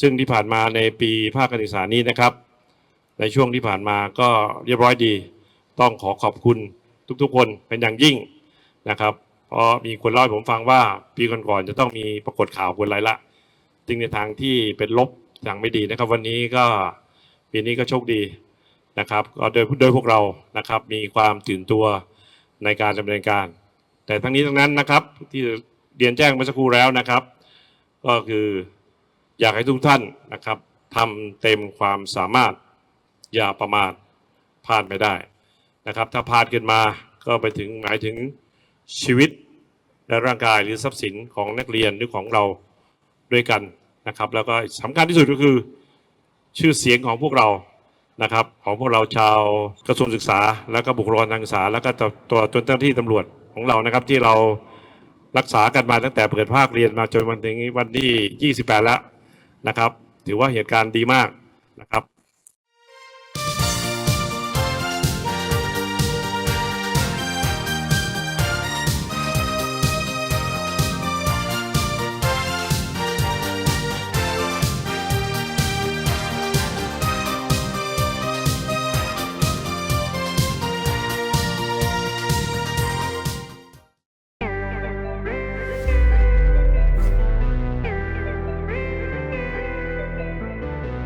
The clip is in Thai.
ซึ่งที่ผ่านมาในปีภาคการศึกษานี้นะครับ ในช่วงที่ผ่านมาก็เรียบร้อยดี ต้องขอขอบคุณทุกๆ คนเป็นอย่างยิ่งนะครับเพราะมีคนเล่าให้ผมฟังว่าปีก่อนๆจะต้องมีปรากฏข่าวคนไรละจึงในทางที่เป็นลบอย่างไม่ดีนะครับ วันนี้ก็ปีนี้ก็โชคดีนะครับก็โดยโดยพวกเรานะครับ มีความตื่นตัวในการดำเนินการ แต่ทั้งนี้ทั้งนั้นนะครับที่เรียนแจ้งเมื่อสักครู่แล้วนะครับ ก็คือ อยากให้ทุกท่านนะครับทำเต็มความสามารถอย่าประมาทพลาดไม่ได้นะครับ ถ้าพลาดขึ้นมาก็ไปถึงหมายถึงชีวิตและร่างกายหรือทรัพย์สินของนักเรียนหรือของเราด้วยกันนะครับ แล้วก็สำคัญที่สุดก็คือชื่อเสียงของพวกเรานะครับ ของพวกเราชาวกระทรวงศึกษา แล้วก็บุคลากรทางศึกษา แล้วก็ตัวตัวเจ้าหน้าที่ตำรวจของเรานะครับ ที่เรารักษากันมาตั้งแต่เปิดภาคเรียนมาจนวันถึงวันที่ 28 แล้ว นะครับ ถือว่าเหตุการณ์ดีมากนะครับ